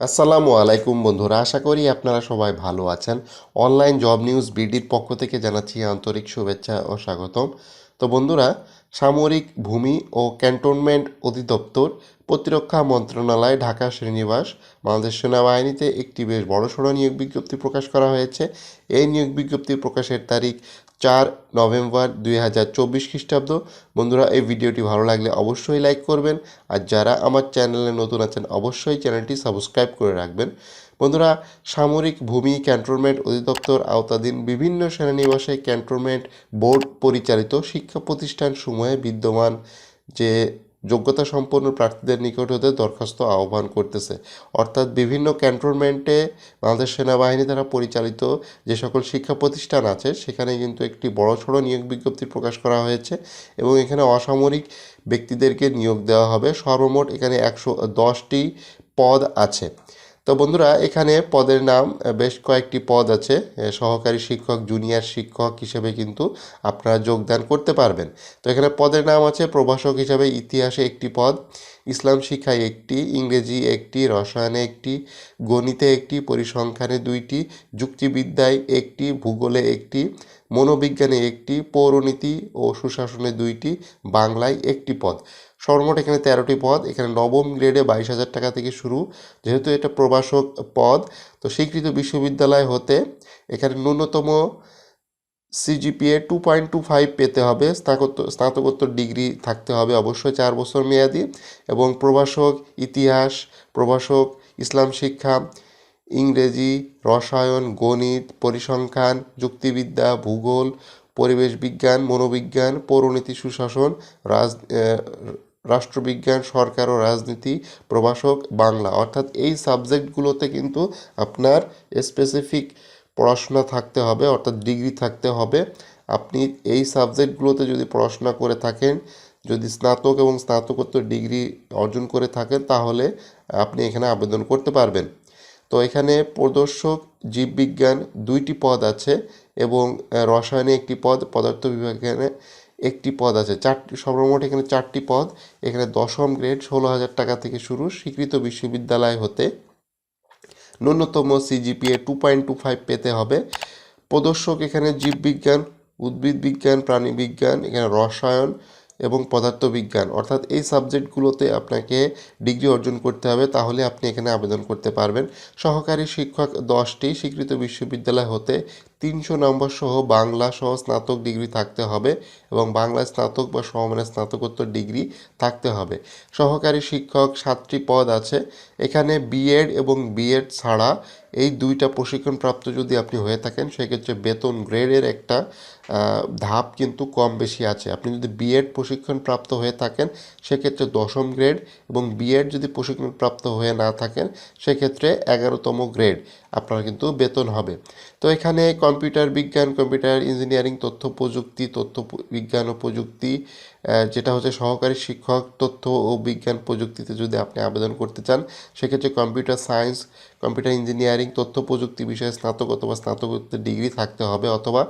আসসালামু আলাইকুম বন্ধুরা, আশা করি আপনারা সবাই ভালো আছেন। অনলাইন জব নিউজ বিডির পক্ষ থেকে জানাচ্ছি আন্তরিক শুভেচ্ছা ও স্বাগতম। তো বন্ধুরা, সামরিক ভূমি ও ক্যান্টনমেন্ট অধিদপ্তর প্রতিরক্ষা মন্ত্রণালয় ঢাকা শ্রীনিবাস বাংলাদেশ সেনাবাহিনীতে একটি বেশ বড়সড় নিয়োগ বিজ্ঞপ্তি প্রকাশ করা হয়েছে। এই নিয়োগ বিজ্ঞপ্তি প্রকাশের তারিখ চার নভেম্বর দুই হাজার চব্বিশ খ্রিস্টাব্দ। বন্ধুরা, এই ভিডিওটি ভালো লাগলে অবশ্যই লাইক করবেন। আর যারা আমার চ্যানেলে নতুন আছেন, অবশ্যই চ্যানেলটি সাবস্ক্রাইব করে রাখবেন। বন্ধুরা, সামরিক ভূমি ক্যান্টনমেন্ট অধিদপ্তর আওতাধীন বিভিন্ন সেনানিবাসে ক্যান্টনমেন্ট বোর্ড পরিচালিত শিক্ষা প্রতিষ্ঠান সমূহে বিদ্যমান যে যোগ্যতা সম্পন্ন প্রার্থীদের নিকট হতে দরখাস্ত আহ্বান করতেছে। অর্থাৎ বিভিন্ন ক্যান্টনমেন্টে বাংলাদেশ সেনাবাহিনী দ্বারা পরিচালিত যে সকল শিক্ষা প্রতিষ্ঠান আছে, সেখানে কিন্তু একটি বড় সড়ো নিয়োগ বিজ্ঞপ্তি প্রকাশ করা হয়েছে এবং এখানে অসামরিক ব্যক্তিদেরকে নিয়োগ দেওয়া হবে। সর্বমোট এখানে একশো দশটি পদ আছে। তো বন্ধুরা, এখানে পদের নাম বেশ কয়েকটি পদ আছে। সহকারী শিক্ষক, জুনিয়র শিক্ষক হিসেবে কিন্তু আপনারা যোগদান করতে পারবেন। তো এখানে পদের নাম আছে প্রভাষক হিসাবে ইতিহাসে একটি পদ, ইসলাম শিক্ষায় একটি, ইংরেজি একটি, রসায়নে একটি, গণিতে একটি, পরিসংখ্যানে দুইটি, যুক্তিবিদ্যায় একটি, ভূগোলে একটি মনোবিজ্ঞানে একটি, পৌরনীতি ও সুশাসনে দুইটি, বাংলায় একটি পদ। সর্বমোট এখানে তেরোটি পদ, এখানে নবম গ্রেডে বাইশ হাজার টাকা থেকে শুরু। যেহেতু এটা প্রভাষক পদ, তো স্বীকৃত বিশ্ববিদ্যালয় হতে এখানে ন্যূনতম CGPA two point two five পেতে হবে। স্নাতকোত্তর স্নাতকোত্তর ডিগ্রি থাকতে হবে অবশ্যই চার বছর মেয়াদি এবং প্রভাষক ইতিহাস, প্রভাষক ইসলাম শিক্ষা ইংরেজি, রসায়ন, গণিত, পরিসংখ্যান, যুক্তিবিদ্যা, ভূগোল, পরিবেশ বিজ্ঞান, মনোবিজ্ঞান, পৌরনীতি, সুশাসন, রাজ রাষ্ট্রবিজ্ঞান, সরকার ও রাজনীতি, প্রভাষক, বাংলা। অর্থাৎ এই সাবজেক্টগুলোতে কিন্তু আপনার স্পেসিফিক পড়াশোনা থাকতে হবে, অর্থাৎ ডিগ্রি থাকতে হবে। আপনি এই সাবজেক্টগুলোতে যদি পড়াশোনা করে থাকেন, যদি স্নাতক এবং স্নাতকোত্তর ডিগ্রি অর্জন করে থাকেন, তাহলে আপনি এখানে আবেদন করতে পারবেন। তো এখানে প্রদর্শক, জীববিজ্ঞান দুইটি পদ আছে এবং রসায়নে একটি পদ, পদার্থ বিজ্ঞানে একটি পদ আছে। চারটি সর্বমোট এখানে চারটি পদ। এখানে দশম গ্রেড, ষোলো হাজার টাকা থেকে শুরু, স্বীকৃত বিশ্ববিদ্যালয় হতে ন্যূনতম CGPA two point two five পেতে হবে। প্রদর্শক এখানে জীববিজ্ঞান উদ্ভিদ বিজ্ঞান প্রাণীবিজ্ঞান, এখানে রসায়ন এবং পদার্থবিজ্ঞান। অর্থাৎ এই সাবজেক্টগুলোতে আপনাকে ডিগ্রি অর্জন করতে হবে, তাহলে আপনি এখানে আবেদন করতে পারবেন। সহকারী শিক্ষক দশটি, স্বীকৃত বিশ্ববিদ্যালয় হতে তিনশো নম্বর সহ বাংলা সহ স্নাতক ডিগ্রি থাকতে হবে এবং বাংলায় স্নাতক বা সমমানের স্নাতকোত্তর ডিগ্রি থাকতে হবে। সহকারী শিক্ষক সাতটি পদ আছে। এখানে বিএড এবং বিএড ছাড়া এই দুইটা প্রশিক্ষণপ্রাপ্ত যদি আপনি হয়ে থাকেন, সেক্ষেত্রে বেতন গ্রেডের একটা ধাপ কিন্তু কম বেশি আছে। আপনি যদি বিএড প্রশিক্ষণপ্রাপ্ত হয়ে থাকেন, সেক্ষেত্রে দশম গ্রেড এবং বিএড যদি প্রশিক্ষণপ্রাপ্ত হয়ে না থাকেন, সেক্ষেত্রে এগারোতম গ্রেড আপনার কিন্তু বেতন হবে। তো এখানে কম্পিউটার বিজ্ঞান, কম্পিউটার ইঞ্জিনিয়ারিং, তথ্য প্রযুক্তি, তথ্য বিজ্ঞান ও প্রযুক্তি যেটা হচ্ছে সহকারী শিক্ষক, তথ্য ও বিজ্ঞান প্রযুক্তিতে যদি আপনি আবেদন করতে চান, সেক্ষেত্রে কম্পিউটার সায়েন্স কম্পিউটার ইঞ্জিনিয়ারিং, তথ্য প্রযুক্তি বিষয়ে স্নাতক অথবা স্নাতকোত্তর ডিগ্রি থাকতে হবে অথবা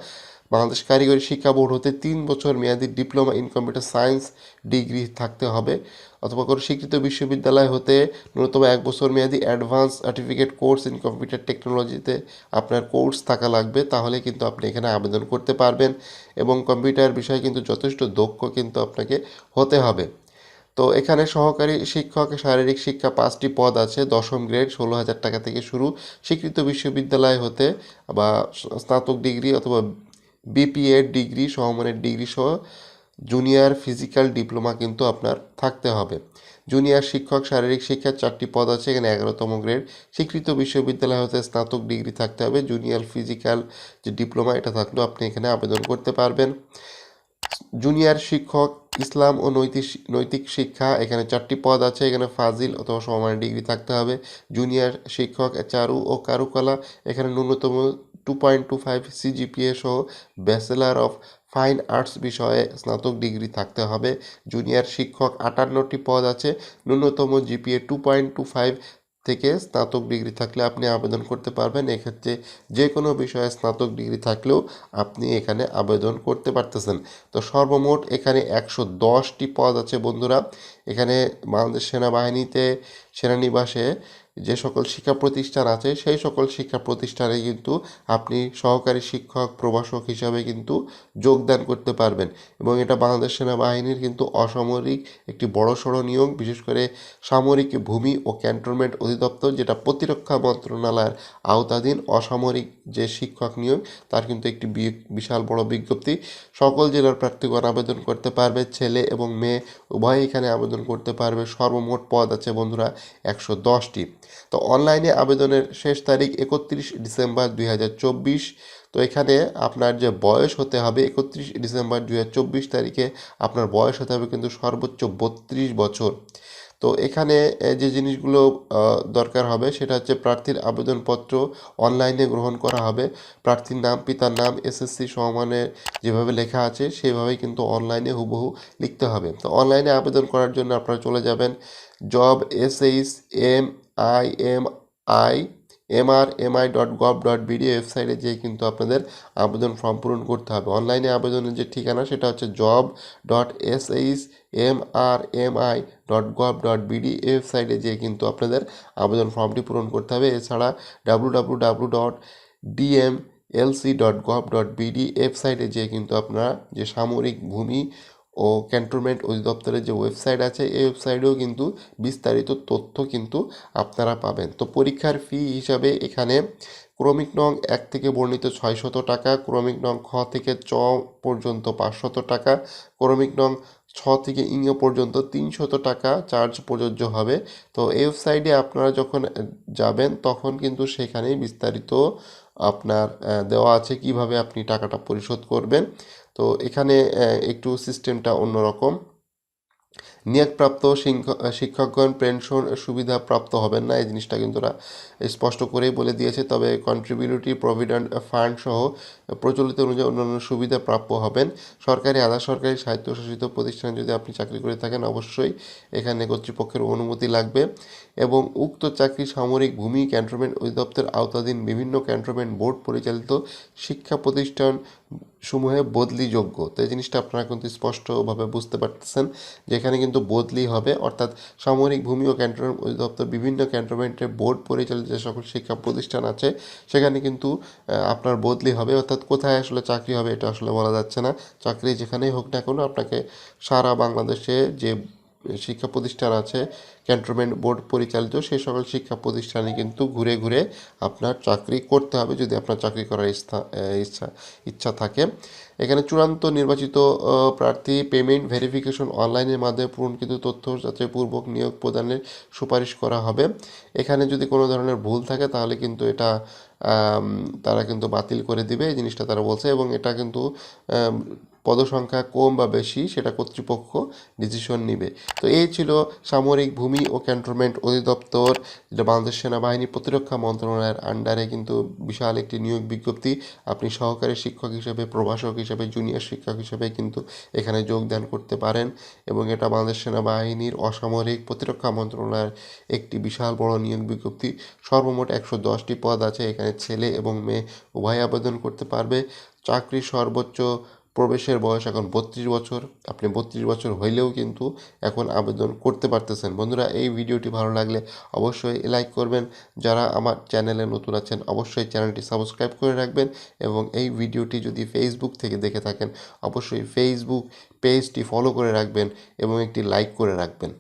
বাংলাদেশ কারিগরি শিক্ষা বোর্ড হতে তিন বছর মেয়াদী diploma in computer science degree থাকতে হবে অথবা কোনো স্বীকৃত বিশ্ববিদ্যালয় হতে ন্যূনতম এক বছর মেয়াদী advance certificate course in computer টেকনোলজিতে আপনার কোর্স থাকা লাগবে, তাহলে কিন্তু আপনি এখানে আবেদন করতে পারবেন এবং কম্পিউটার বিষয়ে কিন্তু যথেষ্ট দক্ষ কিন্তু আপনাকে হতে হবে। তো এখানে সহকারী শিক্ষক, শারীরিক শিক্ষা পাঁচটি পদ আছে, দশম গ্রেড ষোলো হাজার টাকা থেকে শুরু। স্বীকৃত বিশ্ববিদ্যালয় হতে বা স্নাতক ডিগ্রি অথবা বিপিএড ডিগ্রি সমমানের ডিগ্রি সহ জুনিয়র ফিজিক্যাল ডিপ্লোমা কিন্তু আপনার থাকতে হবে। জুনিয়র শিক্ষক, শারীরিক শিক্ষার চারটি পদ আছে, এখানে এগারোতম গ্রেড স্বীকৃত বিশ্ববিদ্যালয় হতে স্নাতক ডিগ্রি থাকতে হবে। জুনিয়র ফিজিক্যাল যে ডিপ্লোমা এটা থাকলেও আপনি এখানে আবেদন করতে পারবেন। জুনিয়র শিক্ষক ইসলাম ও নৈতিক নৈতিক শিক্ষা, এখানে চারটি পদ আছে, এখানে ফাজিল অথবা সমমানের ডিগ্রি থাকতে হবে। জুনিয়র শিক্ষক চারু ও কারুকলা, এখানে ন্যূনতম two point two five CGPA সহ ব্যাচেলার অফ ফাইন আর্টস বিষয়ে স্নাতক ডিগ্রি থাকতে হবে। জুনিয়র শিক্ষক আটান্নটি পদ আছে, ন্যূনতম GPA two point two five থেকে স্নাতক ডিগ্রি থাকলে আপনি আবেদন করতে পারবেন। এক্ষেত্রে যে কোনো বিষয়ে স্নাতক ডিগ্রি থাকলেও আপনি এখানে আবেদন করতে পারতেছেন। তো সর্বমোট এখানে একশো দশটি পদ আছে বন্ধুরা। এখানে বাংলাদেশ সেনাবাহিনীতে সেনানিবাসে যে সকল শিক্ষা প্রতিষ্ঠান আছে, সেই সকল শিক্ষা প্রতিষ্ঠানে কিন্তু আপনি সহকারী শিক্ষক, প্রভাষক হিসাবে কিন্তু যোগদান করতে পারবেন। এবং এটা বাংলাদেশ সেনাবাহিনীর কিন্তু অসামরিক একটি বড় বড়সড় নিয়োগ, বিশেষ করে সামরিক ভূমি ও ক্যান্টনমেন্ট অধিদপ্তর, যেটা প্রতিরক্ষা মন্ত্রণালয়ের আওতাধীন অসামরিক যে শিক্ষক নিয়োগ, তার কিন্তু একটি বিশাল বড় বিজ্ঞপ্তি। সকল জেলার প্রার্থীগণ আবেদন করতে পারবে, ছেলে এবং মেয়ে উভয় এখানে আবেদন করতে পারবে। সর্বমোট পদ আছে বন্ধুরা একশো দশটি। তো অনলাইনে আবেদনের শেষ তারিখ একত্রিশ ডিসেম্বর দুই হাজার চব্বিশ। তো এখানে আপনার যে বয়স হতে হবে একত্রিশ ডিসেম্বর দুই হাজার চব্বিশ তারিখে আপনার বয়স হতে হবে কিন্তু সর্বোচ্চ বত্রিশ বছর। তো এখানে যে জিনিসগুলো দরকার হবে সেটা হচ্ছে প্রার্থীর আবেদনপত্র অনলাইনে গ্রহণ করা হবে। প্রার্থীর নাম, পিতার নাম, এসএসসি সমানে যেভাবে লেখা আছে সেভাবেই কিন্তু অনলাইনে হুবহু লিখতে হবে। তো অনলাইনে আবেদন করার জন্য আপনারা চলে যাবেন job S H M I M I M R M I dot gov dot BD ওয়েবসাইটে যেয়ে কিন্তু আপনাদের আবেদন ফর্ম পূরণ করতে হবে। অনলাইনে আবেদনের যে ঠিকানা সেটা হচ্ছে job dot S H M R M I dot gov dot BD ওয়েবসাইটে যেয়ে কিন্তু আপনাদের আবেদন ফর্মটি পূরণ করতে হবে। এছাড়া W W W dot DM LC dot gov dot BD ওয়েবসাইটে যেয়ে কিন্তু আপনারা যে সামরিক ভূমি ও ক্যান্টনমেন্ট অধিদপ্তরের যে ওয়েবসাইট আছে, এই ওয়েবসাইটেও কিন্তু বিস্তারিত তথ্য কিন্তু আপনারা পাবেন। তো পরীক্ষার ফি হিসাবে এখানে ক্রমিক নং এক থেকে বর্ণিত ছয়শত টাকা, ক্রমিক নং খ থেকে চ পর্যন্ত পাঁচশত টাকা, ক্রমিক নং ছ থেকে ইং পর্যন্ত তিনশত টাকা চার্জ প্রযোজ্য হবে। তো এই ওয়েবসাইটে আপনারা যখন যাবেন, তখন কিন্তু সেখানেই বিস্তারিত আপনার দেওয়া আছে কীভাবে আপনি টাকাটা পরিশোধ করবেন। তো এখানে একটু সিস্টেমটা অন্যরকম। নিয়োগপ্রাপ্ত শিক্ষকগণ পেনশন সুবিধা প্রাপ্ত হবেন না, এই জিনিসটা কিন্তু ওরা স্পষ্ট করেই বলে দিয়েছে। তবে কন্ট্রিবিউটরি প্রভিডেন্ট ফান্ড সহ প্রচলিত অনুযায়ী অন্যান্য সুবিধা প্রাপ্য হবেন। সরকারি, আধা সরকারি স্বায়ত্তশাসিত প্রতিষ্ঠানে যদি আপনি চাকরি করে থাকেন, অবশ্যই এখানে কর্তৃপক্ষের অনুমতি লাগবে। এবং উক্ত চাকরি সামরিক ভূমি ক্যান্টনমেন্ট অধিদপ্তর আওতাধীন বিভিন্ন ক্যান্টনমেন্ট বোর্ড পরিচালিত শিক্ষা প্রতিষ্ঠান সমূহে বদলিযোগ্য। তো এই জিনিসটা আপনারা কিন্তু স্পষ্টভাবে বুঝতে পারতেছেন যেখানে কিন্তু বদলি হবে। অর্থাৎ সামরিক ভূমি ও ক্যান্টনমেন্ট অধিদপ্তর বিভিন্ন ক্যান্টনমেন্টের বোর্ড পরিচালিত যে সকল শিক্ষা প্রতিষ্ঠান আছে, সেখানে কিন্তু আপনার বদলি হবে। অর্থাৎ কোথায় আসলে চাকরি হবে এটা আসলে বলা যাচ্ছে না। চাকরি যেখানেই হোক না কেন, আপনাকে সারা বাংলাদেশে যে শিক্ষা প্রতিষ্ঠান আছে ক্যান্টনমেন্ট বোর্ড পরিচালিত, সেই সকল শিক্ষা প্রতিষ্ঠানে কিন্তু ঘুরে ঘুরে আপনার চাকরি করতে হবে যদি আপনার চাকরি করার ইচ্ছা ইচ্ছা থাকে। এখানে চূড়ান্ত নির্বাচিত প্রার্থী পেমেন্ট ভেরিফিকেশন অনলাইনের মাধ্যমে পূরণকৃত তথ্য যাচাইপূর্বক নিয়োগ প্রদানের সুপারিশ করা হবে। এখানে যদি কোনো ধরনের ভুল থাকে তাহলে কিন্তু এটা তারা কিন্তু বাতিল করে দিবে, এই জিনিসটা তারা বলছে এবং এটা কিন্তু পদসংখ্যা কম বা বেশি, সেটা কর্তৃপক্ষ ডিসিশন নিবে। তো এই ছিল সামরিক ভূমি ও ক্যান্টনমেন্ট অধিদপ্তর, যেটা বাংলাদেশ সেনাবাহিনী প্রতিরক্ষা মন্ত্রণালয়ের আন্ডারে কিন্তু বিশাল একটি নিয়োগ বিজ্ঞপ্তি। আপনি সহকারী শিক্ষক হিসেবে, প্রভাষক হিসেবে জুনিয়র শিক্ষক হিসেবে কিন্তু এখানে যোগদান করতে পারেন এবং এটা বাংলাদেশ সেনাবাহিনীর অসামরিক প্রতিরক্ষা মন্ত্রণালয়ের একটি বিশাল বড় নিয়োগ বিজ্ঞপ্তি। সর্বমোট একশো দশটি পদ আছে, এখানে ছেলে এবং মেয়ে উভয় আবেদন করতে পারবে। চাকরির সর্বোচ্চ প্রবেশের বয়স এখন বত্রিশ বছর। আপনি বত্রিশ বছর হইলেও কিন্তু এখন আবেদন করতে পারতেছেন। বন্ধুরা, এই ভিডিওটি ভালো লাগলে অবশ্যই লাইক করবেন। যারা আমার চ্যানেলে নতুন আছেন, অবশ্যই চ্যানেলটি সাবস্ক্রাইব করে রাখবেন এবং এই ভিডিওটি যদি ফেসবুক থেকে দেখে থাকেন, অবশ্যই ফেসবুক পেজটি ফলো করে রাখবেন এবং একটি লাইক করে রাখবেন।